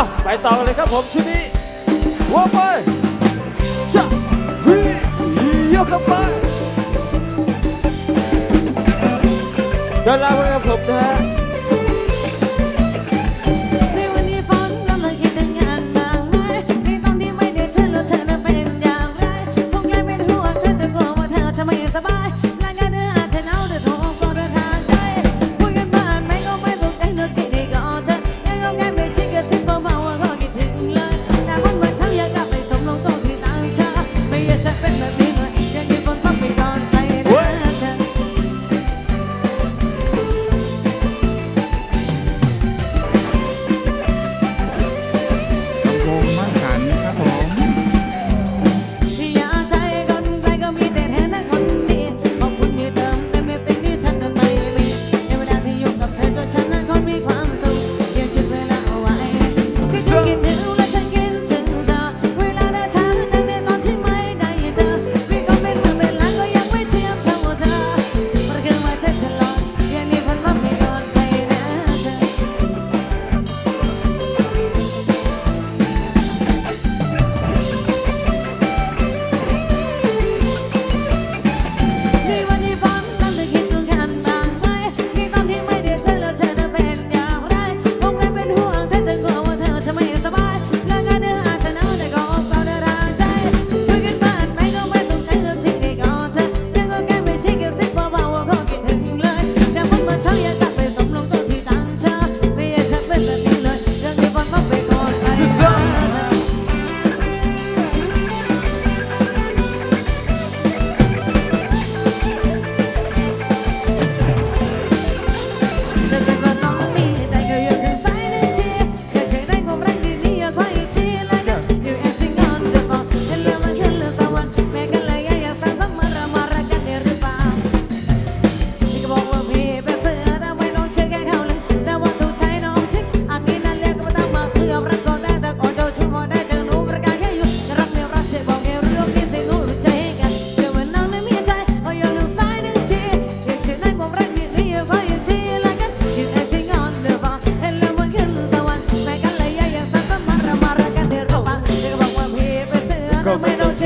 าวไปต่อกันเลยครับผมชุดนี้ว่าไปชะวียกกันไปเดินล่าไปกับผมนะฮะ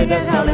一天好。